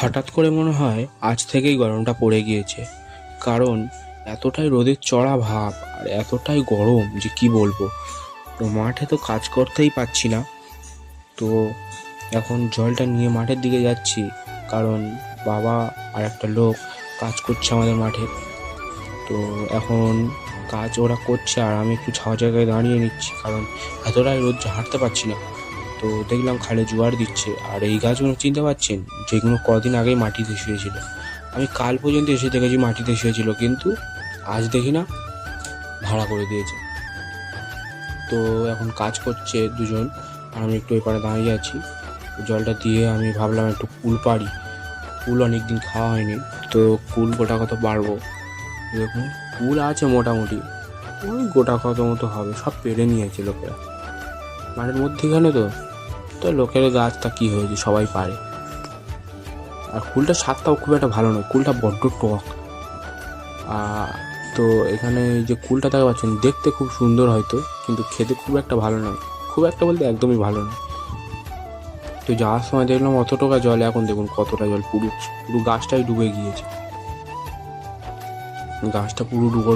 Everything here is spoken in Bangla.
হঠাৎ করে মনে হয় আজ থেকেই গরমটা পড়ে গিয়েছে। কারণ এতটাই রোদের চড়া ভাব আর এতটাই গরম যে কি বলব? তো মাঠে তো কাজ করতেই পারছি না। তো এখন জলটা নিয়ে মাঠের দিকে যাচ্ছি। কারণ বাবা আর একটা লোক কাজ করছে আমাদের মাঠে। তো এখন কাজ ওরা করছে আর আমি একটু ছাওয়া জায়গায় দাঁড়িয়ে নিচ্ছি। কারণ এতটাই রোদ হাঁটতে পারছি না। তো দেখলাম খালে জোয়ার দিচ্ছে, আর এই গাছগুলো চিনতে পারছেন? যেগুলো কদিন আগেই মাটিতে শুয়েছিল। আমি কাল পর্যন্ত এসে দেখেছি মাটিতে শুয়েছিল, কিন্তু আজ দেখি না, ভাড়া করে দিয়েছে। তো এখন কাজ করছে দুজন, আর আমি একটু এপারে দাঁড়িয়ে আছি। জলটা দিয়ে আমি ভাবলাম একটু কুল পাড়ি। কুল অনেক দিন খাওয়া হয়নি, তো কুল গোটা কত বাড়বো দেখুন কুল আছে মোটামুটি, ওই গোটা কত মতো হবে, সব পেরে নিয়েছে লোকেরা। মাঠের মধ্যেখানে তো? তো লোকের গাছটা কী হয়েছে সবাই পারে। আর কুলটা স্বাদটাও খুব একটা ভালো নয়, কুলটা বড্ড টক। তো এখানে যে কুলটা দেখতে পাচ্ছেন, দেখতে খুব সুন্দর হয়তো, কিন্তু খেতে খুব একটা ভালো নয়। খুব একটা বলতে একদমই ভালো নয়। তো যাওয়ার সময় দেখলাম অত টাকা জল, এখন দেখুন কতটা জল, পুরো পুরো গাছটাই ডুবে গিয়েছে। গাছটা পুরো ডুবো